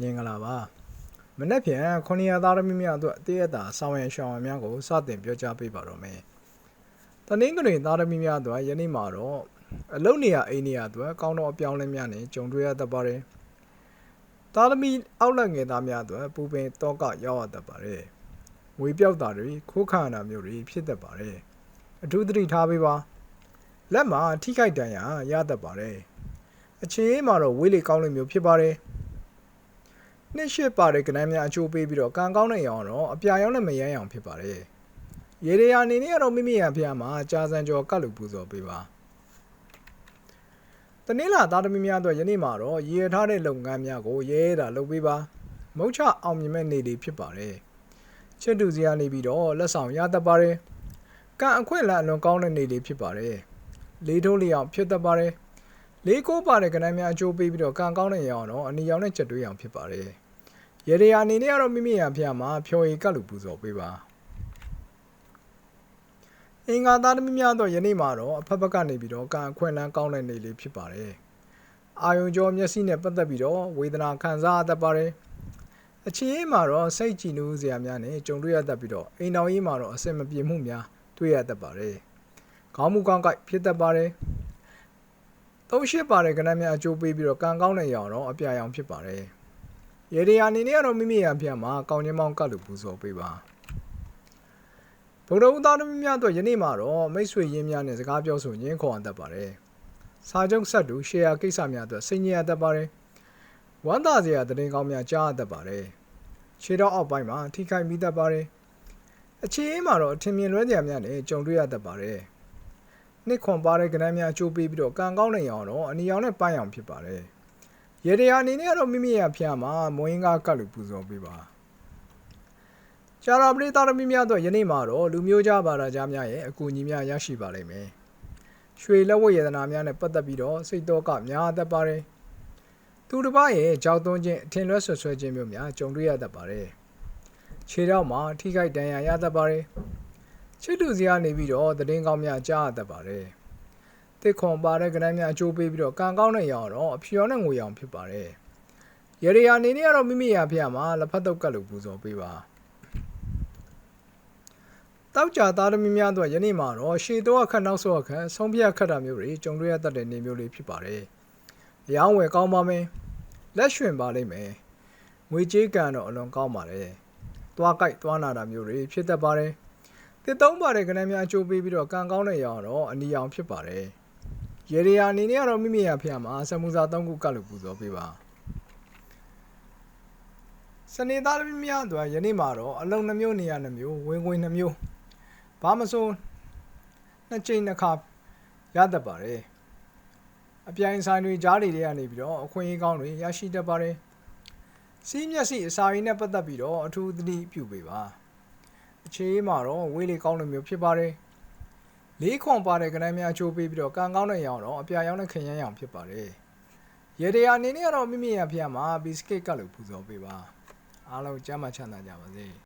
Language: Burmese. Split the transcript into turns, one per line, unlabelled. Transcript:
မင်္ဂလာပါမနေ့ဖြန်ခொနည်းသားသမီးများအတွက်တည့်ရတာဆောင်းရံရှောင်းရံများကိုစတင်ပြောကြားပေးပါတော့မယ်တနင်္ဂနွေသားသမီးများအတွက်ယနေ့မှာတော့အလုံနေရအိမ်နေရအတွက်ကောင်းတော့အပြောင်းလဲများနဲ့ကြုံတွေ့ရတတ်ပါတယ်သားသမီးအောက်လက်ငယ်သားများအတွက်ပူပင်တော့ကရောက်ရတတ်ပါတယ်ဝေပြောက်တာတွေခိုးခါနာမျိုးတွေဖြစ်တတ်ပါတယ်အထူးသတိထားပေးပါလက်မှာထိခိုက်ဒဏ်ရာရတတ်ပါတယ်အခြေအေးမှာတော့ဝေးလေကောင်းလေမျိုးဖြစ်ပါတယ် နှစ်ရှစ်ပါတဲ့ကဏ္ဍများအချိုးပေးပြီးတော့ကံကောင်းတဲ့ရောင်တော့အပြာရောင်နဲ့မယမ်းရောင်ဖြစ်ပါတယ်။ရေရရာအနေနဲ့ကတော့မိမိရဖျားမှာကြာစံကျော်ကတ်လူပူဇော်ပေးပါ။တနင်္လာသားသမီးများအတွက်ယနေ့မှာတော့ရေရထားတဲ့လုပ်ငန်းများကိုရဲရဲတာလုပ်ပေးပါ။မုတ်ချအောင်မြင်မဲ့နေလေးဖြစ်ပါတယ်။ချစ်တူစရာနေပြီးတော့လက်ဆောင်ရတတ်ပါတယ်။ကံအခွင့်အလမ်းအလွန်ကောင်းတဲ့နေလေးဖြစ်ပါတယ်။လေးထိုးလေးအောင်ဖြစ်တတ်ပါတယ်။လေးကိုပါတဲ့ကဏ္ဍများအကျိုးပေးပြီးတော့ကံကောင်းတဲ့ရောင်တော့အနီရောင်နဲ့ချက်တွေးရောင်ဖြစ်ပါတယ်။ ရေရရာအနေနဲ့ကတော့မိမိရဖျားမှာဖြော်ရည်ကတ်လူပူဇော်ပေးပါ။အင်္ဂါသားသမီးများတော့ယနေ့မှာတော့အဖက်ဖက်ကနေပြီးတော့ကံအခွင့်အလမ်းကောင်းတဲ့နေ့လေးဖြစ်ပါတယ်။အာယုံကြောမျက်စိနဲ့ပတ်သက်ပြီးတော့ဝေဒနာခံစားရတတ်ပါတယ်။အချင်းရေးမှာတော့စိတ်ကြည်နူးစရာများနဲ့ကြုံတွေ့ရတတ်ပြီးတော့အိမ်တော်ရေးမှာတော့အဆင်မပြေမှုများတွေ့ရတတ်ပါတယ်။ခေါင်းမူကောင်းကိုက်ဖြစ်တတ်ပါတယ်။သုံးရှစ်ပါတဲ့ကဏ္ဍများအကျိုးပေးပြီးတော့ကံကောင်းတဲ့ရောင်တော့အပြာရောင်ဖြစ်ပါတယ်။ ရေဒီယာအနေနဲ့ကတော့မိမိရဖျက်မှာကောင်းချင်းမောင်းကတ်လို့ပူဇော်ပေးပါ။ဗုဒ္ဓဦးသားသမီးများအတွက်ယနေ့မှာတော့မိတ်ဆွေရင်းများနဲ့စကားပြောဆိုရင်းခေါ်အပ်တတ်ပါတယ်။စာချုပ်ဆက်တူရှယ်ယာကိစ္စများအတွက်စိတ်ညစ်ရတတ်ပါတယ်။ဝမ်းသာစရာသတင်းကောင်းများကြားရတတ်ပါတယ်။ခြေတော့အောက်ပိုင်းမှာထိခိုက်မိတတ်ပါတယ်။အခြေအေးမှာတော့အထင်မြင်လွဲစရာများနဲ့ကြုံတွေ့ရတတ်ပါတယ်။နှစ်ခွန်ပါတဲ့ကဏ္ဍများအကျိုးပေးပြီးတော့ကံကောင်းတဲ့ရောင်တော့အနီရောင်နဲ့ပန်းရောင်ဖြစ်ပါတယ်။ ရေတရာအနေနဲ့ကတော့မိမိရဖျားမှာမွေးကားကတ်လို့ပူဇော်ပေးပါ။ကြာရာပရိသတ်သမီးများတော့ယနေ့မှာတော့လူမျိုးကြားဘာသာကြားများရဲ့အကူအညီများရရှိပါလိမ့်မယ်။ရွှေလက်ဝတ်ရတနာများနဲ့ပတ်သက်ပြီးတော့စိတ်တော့ကများတတ်ပါတယ်။သူတစ်ပါးရဲ့ကြောက်သွန်းခြင်းအထင်လွဲဆွဆွဲခြင်းမျိုးများကြုံတွေ့ရတတ်ပါတယ်။ခြေထောက်မှာထိခိုက်ဒဏ်ရာရတတ်ပါတယ်။ချစ်တူစရာနေပြီးတော့သတင်းကောင်းများကြားရတတ်ပါတယ်။ တစ်ခွန်ပါတဲ့ကဏ္ဍများအကျိုးပေးပြီးတော့ကံကောင်းတဲ့ရောင်တော့အဖြူရောင်နဲ့ငွေရောင်ဖြစ်ပါတယ်။ရေရရာအနေနဲ့ကတော့မိမိရာဖျားမှာလက်ဖက်တုပ်ကတ်လို့ပူဇော်ပေးပါ။တောက်ကြသားသမီးများတို့ယနေ့မှာတော့ရှေတော့အခက်နောက်ဆုံးအခက်ဆုံးဖြတ်ခက်တာမျိုးတွေကြုံတွေ့ရတတ်တဲ့နေမျိုးလေးဖြစ်ပါတယ်။အယောင်းဝယ်ကောင်းပါမယ်။လက်ရွှင်ပါလိမ့်မယ်။ငွေကြေးကံတော့အလွန်ကောင်းပါတယ်။သွားကြိုက်သွားနာတာမျိုးတွေဖြစ်တတ်ပါတယ်။တစ်သုံးပါတဲ့ကဏ္ဍများအကျိုးပေးပြီးတော့ကံကောင်းတဲ့ရောင်တော့အနီရောင်ဖြစ်ပါတယ်။ ရေရရာအနေနဲ့ကတော့မိမိရဖျားမှာစမူစာ၃ခုကတ်လို့ပူဇော်ပေးပါ။စနေသားသမီးများအတွက်ယနေ့မှာတော့အလုံးနှမျိုးနေရနှမျိုးဝင်ဝင်နှမျိုးဘာမဆိုနှစ်ချိန်နှစ်ခါရတတ်ပါတယ်။အပြိုင်ဆိုင်တွေကြားတွေထဲကနေပြီးတော့အခွင့်အရေးကောင်းတွေရရှိတတ်ပါတယ်။စီးမျက်စိအစာရည်နဲ့ပတ်သက်ပြီးတော့အထူးသတိပြုပေးပါ။အခြေအေးမှာတော့ဝေးလေကောင်းတဲ့မျိုးဖြစ်ပါတယ်။ လေးခွန်ပါတဲ့ကဏ္ဍများအချိုးပေးပြီးတော့ကံကောင်းတဲ့ရောင်တော့အပြာရောင်နဲ့ခရမ်းရောင်ဖြစ်ပါတယ်။ရေတရာအနေနဲ့ကတော့မိမိရဖျားမှာဘီစကစ်ကတ်လို့ပူဇော်ပေးပါ။အားလုံးကျမ်းမာချမ်းသာကြပါစေ။